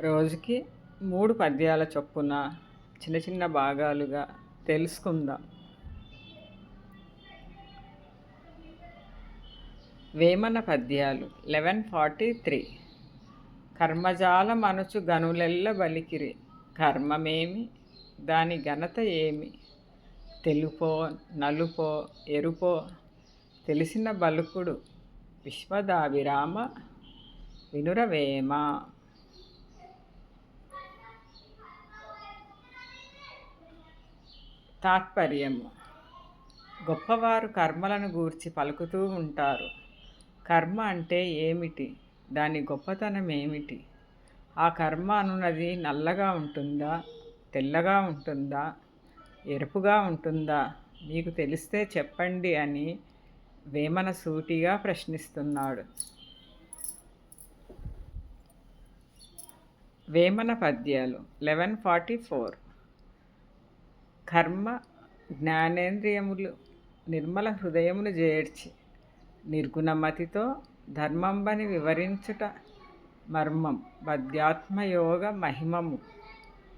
రోజుకి మూడు పద్యాల చొప్పున చిన్న చిన్న భాగాలుగా తెలుసుకుందాం. వేమన పద్యాలు లెవెన్ ఫార్టీ త్రీ కర్మజాల మనుచు గనులెల్ల బలికిరి. కర్మమేమి? దాని ఘనత ఏమి? తెలుపో నలుపో ఎరుపో. తెలిసిన బలుకుడు విశ్వదాభిరామ వినురవేమ. తాత్పర్యము. గొప్పవారు కర్మలను గూర్చి పలుకుతూ ఉంటారు. కర్మ అంటే ఏమిటి? దాని గొప్పతనం ఏమిటి? ఆ కర్మ అనున్నది నల్లగా ఉంటుందా? తెల్లగా ఉంటుందా? ఎరుపుగా ఉంటుందా? మీకు తెలిస్తే చెప్పండి అని వేమన సూటిగా ప్రశ్నిస్తున్నాడు. వేమన పద్యాలు లెవెన్ ఫార్టీ ఫోర్. కర్మ జ్ఞానేంద్రియములు నిర్మల హృదయమును చేర్చి నిర్గుణమతితో ధర్మంబని వివరించుట మర్మం బద్యాత్మయోగ మహిమము.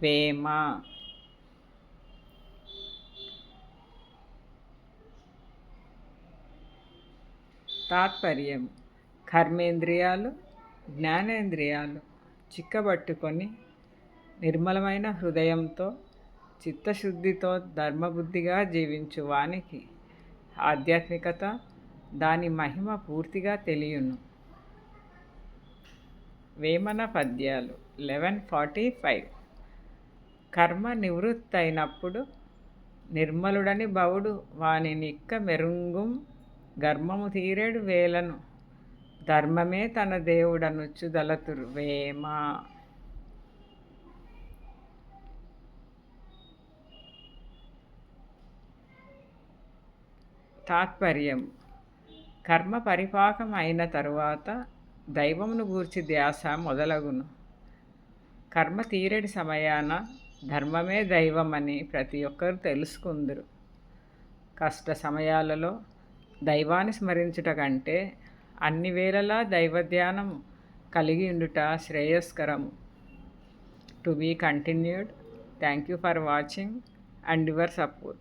వేమ. తాత్పర్యం కర్మేంద్రియాలు జ్ఞానేంద్రియాలు చిక్కబట్టుకొని నిర్మలమైన హృదయంతో చిత్తశుద్ధితో ధర్మబుద్ధిగా జీవించు వానికి ఆధ్యాత్మికత దాని మహిమ పూర్తిగా తెలియను. వేమన పద్యాలు లెవెన్ ఫార్టీ ఫైవ్. కర్మ నివృత్తైనప్పుడు నిర్మలుడని బవుడు వాని నిక్క మెరుంగుం గర్మము తీరేడు వేలను. ధర్మమే తన దేవుడనుచ్చు దళతురు. వేమ తాత్పర్యం. కర్మ పరిపాకం అయిన తరువాత దైవమును గూర్చి ధ్యాస మొదలగును. కర్మ తీరడి సమయాన ధర్మమే దైవమని ప్రతి ఒక్కరు తెలుసుకుందరు. కష్ట సమయాలలో దైవాన్ని స్మరించుట కంటే అన్ని వేళలా దైవధ్యానం కలిగి ఉండుట శ్రేయస్కరము. To be continued. Thank you for watching and your support.